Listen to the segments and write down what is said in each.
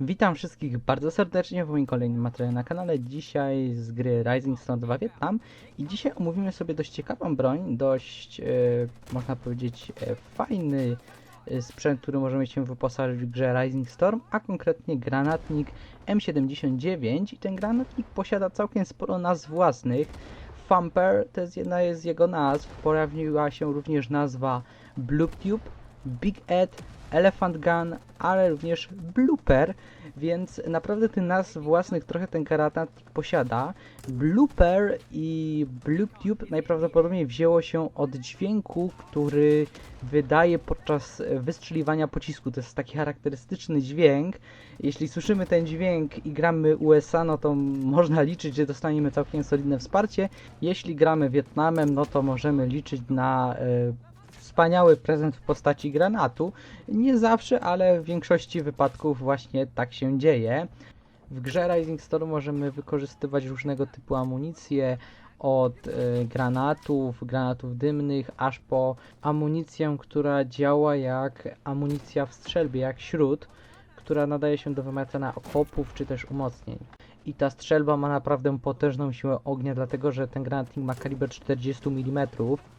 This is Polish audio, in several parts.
Witam wszystkich bardzo serdecznie w moim kolejnym materiale na kanale. Dzisiaj z gry Rising Storm 2 Vietnam i dzisiaj omówimy sobie dość ciekawą broń, dość e, można powiedzieć e, fajny e, sprzęt, który możemy się wyposażyć w grze Rising Storm, a konkretnie granatnik M79 i ten granatnik posiada całkiem sporo nazw własnych. Thumper to jest jedna z jego nazw, pojawiła się również nazwa Blue Big Ed, Elephant Gun, ale również Blooper, więc naprawdę tych nazw własnych trochę ten granatnik posiada. Blooper i Bloop Tube najprawdopodobniej wzięło się od dźwięku, który wydaje podczas wystrzeliwania pocisku. To jest taki charakterystyczny dźwięk. Jeśli słyszymy ten dźwięk i gramy USA, no to można liczyć, że dostaniemy całkiem solidne wsparcie. Jeśli gramy Wietnamem, no to możemy liczyć na e, wspaniały prezent w postaci granatu. Nie zawsze, ale w większości wypadków właśnie tak się dzieje. W grze Rising Storm możemy wykorzystywać różnego typu amunicje, od e, granatów, granatów dymnych, aż po amunicję, która działa jak amunicja w strzelbie, jak śród, która nadaje się do wymiatania okopów czy też umocnień. I ta strzelba ma naprawdę potężną siłę ognia, dlatego że ten granatnik ma kaliber 40 mm.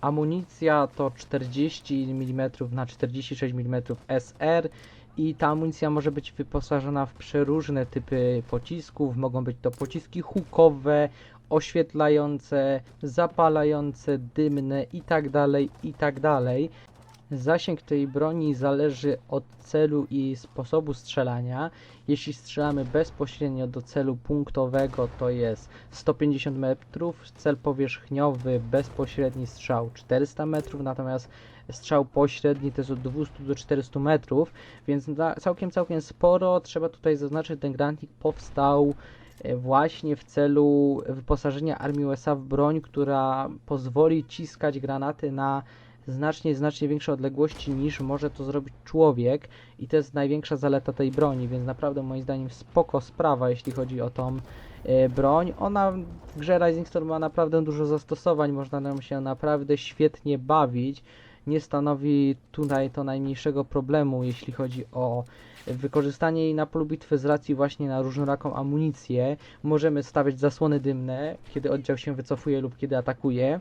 Amunicja to 40 mm na 46 mm SR i ta amunicja może być wyposażona w przeróżne typy pocisków. Mogą być to pociski hukowe, oświetlające, zapalające, dymne itd. itd. Zasięg tej broni zależy od celu i sposobu strzelania. Jeśli strzelamy bezpośrednio do celu punktowego, to jest 150 metrów, cel powierzchniowy, bezpośredni strzał 400 metrów, natomiast strzał pośredni to jest od 200 do 400 metrów, więc całkiem, całkiem sporo. Trzeba tutaj zaznaczyć, ten granatnik powstał e, właśnie w celu wyposażenia armii USA w broń, która pozwoli ciskać granaty na znacznie, znacznie większe odległości niż może to zrobić człowiek i to jest największa zaleta tej broni, więc naprawdę moim zdaniem spoko sprawa, jeśli chodzi o tą e, broń. Ona w grze Rising Storm ma naprawdę dużo zastosowań, można nam się naprawdę świetnie bawić. Nie stanowi tutaj to najmniejszego problemu, jeśli chodzi o wykorzystanie jej na polu bitwy z racji właśnie na różnoraką amunicję. Możemy stawiać zasłony dymne, kiedy oddział się wycofuje lub kiedy atakuje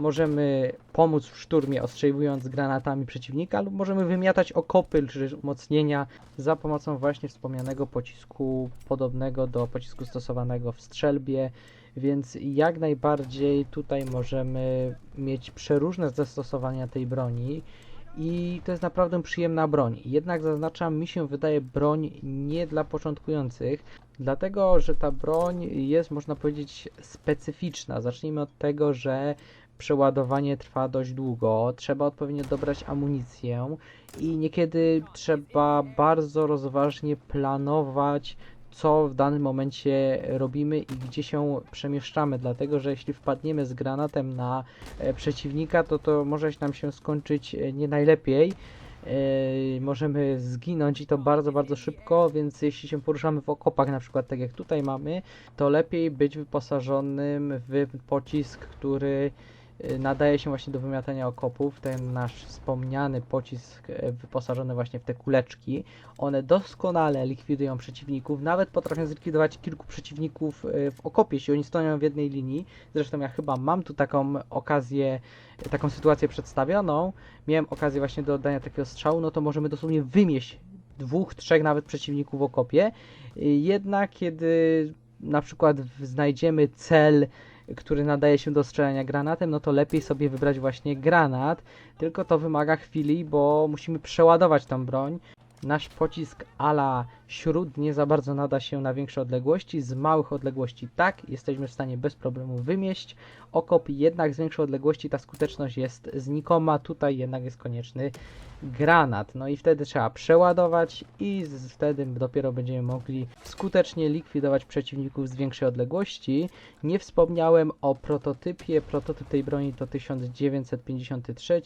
możemy pomóc w szturmie ostrzeliwując granatami przeciwnika lub możemy wymiatać okopy czy umocnienia za pomocą właśnie wspomnianego pocisku podobnego do pocisku stosowanego w strzelbie, więc jak najbardziej tutaj możemy mieć przeróżne zastosowania tej broni i to jest naprawdę przyjemna broń. Jednak zaznaczam, mi się wydaje broń nie dla początkujących, dlatego że ta broń jest, można powiedzieć, specyficzna. Zacznijmy od tego, że przeładowanie trwa dość długo, trzeba odpowiednio dobrać amunicję i niekiedy trzeba bardzo rozważnie planować co w danym momencie robimy i gdzie się przemieszczamy, dlatego że jeśli wpadniemy z granatem na e, przeciwnika, to to może nam się skończyć e, nie najlepiej. E, możemy zginąć i to bardzo, bardzo szybko, więc jeśli się poruszamy w okopach, na przykład tak jak tutaj mamy, to lepiej być wyposażonym w pocisk, który nadaje się właśnie do wymiatania okopów. Ten nasz wspomniany pocisk y, wyposażony właśnie w te kuleczki. One doskonale likwidują przeciwników, nawet potrafią zlikwidować kilku przeciwników y, w okopie, jeśli oni stoją w jednej linii. Zresztą ja chyba mam tu taką okazję, taką sytuację przedstawioną. Miałem okazję właśnie do oddania takiego strzału, no to możemy dosłownie wymieść dwóch, trzech nawet przeciwników w okopie. Jednak kiedy na przykład znajdziemy cel który nadaje się do strzelania granatem, no to lepiej sobie wybrać właśnie granat. Tylko to wymaga chwili, bo musimy przeładować tą broń. Nasz pocisk ala śród nie za bardzo nada się na większe odległości. Z małych odległości tak, jesteśmy w stanie bez problemu wymieść. Okop jednak z większej odległości ta skuteczność jest znikoma. Tutaj jednak jest konieczny granat. No i wtedy trzeba przeładować i z, wtedy dopiero będziemy mogli skutecznie likwidować przeciwników z większej odległości. Nie wspomniałem o prototypie. Prototyp tej broni to 1953.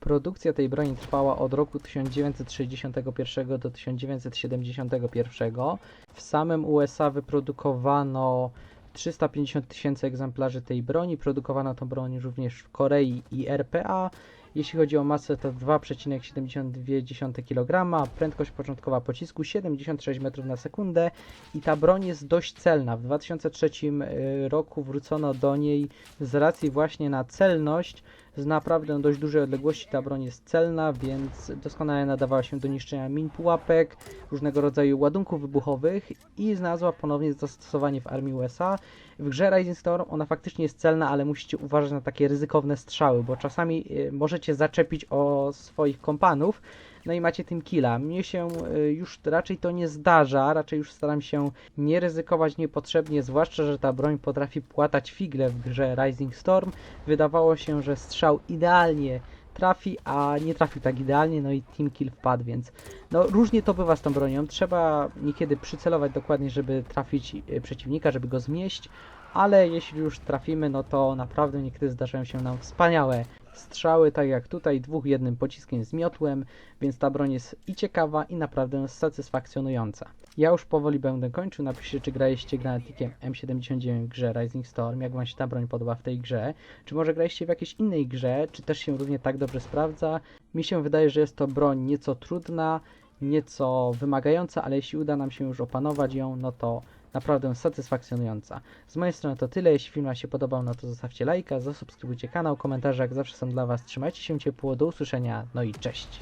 Produkcja tej broni trwała od roku 1961 do 1971. W samym USA wyprodukowano 350 tysięcy egzemplarzy tej broni. Produkowano tą broń również w Korei i RPA Jeśli chodzi o masę, to 2,72 kg, prędkość początkowa pocisku 76 metrów na sekundę i ta broń jest dość celna. W 2003 y, roku wrócono do niej z racji właśnie na celność. Z naprawdę dość dużej odległości ta broń jest celna, więc doskonale nadawała się do niszczenia min pułapek, różnego rodzaju ładunków wybuchowych i znalazła ponownie zastosowanie w armii USA. W grze Rising Storm ona faktycznie jest celna, ale musicie uważać na takie ryzykowne strzały, bo czasami y, możecie zaczepić o swoich kompanów, no i macie tym killa. Mnie się y, już raczej to nie zdarza, raczej już staram się nie ryzykować niepotrzebnie, zwłaszcza, że ta broń potrafi płatać figle w grze Rising Storm. Wydawało się, że strzał idealnie trafi, a nie trafił tak idealnie, no i team kill wpadł, więc no różnie to bywa z tą bronią. Trzeba niekiedy przycelować dokładnie, żeby trafić y, przeciwnika, żeby go zmieść, ale jeśli już trafimy, no to naprawdę niekiedy zdarzają się nam wspaniałe strzały, tak jak tutaj, dwóch jednym pociskiem z miotłem, więc ta broń jest i ciekawa, i naprawdę satysfakcjonująca. Ja już powoli będę kończył. Napiszcie, czy graliście granatnikiem M79 w grze Rising Storm, jak wam się ta broń podoba w tej grze, czy może graliście w jakiejś innej grze, czy też się równie tak dobrze sprawdza. Mi się wydaje, że jest to broń nieco trudna, nieco wymagająca, ale jeśli uda nam się już opanować ją, no to naprawdę satysfakcjonująca. Z mojej strony to tyle. Jeśli film się podobał, no to zostawcie lajka, zasubskrybujcie kanał, komentarze jak zawsze są dla Was. Trzymajcie się ciepło, do usłyszenia, no i cześć!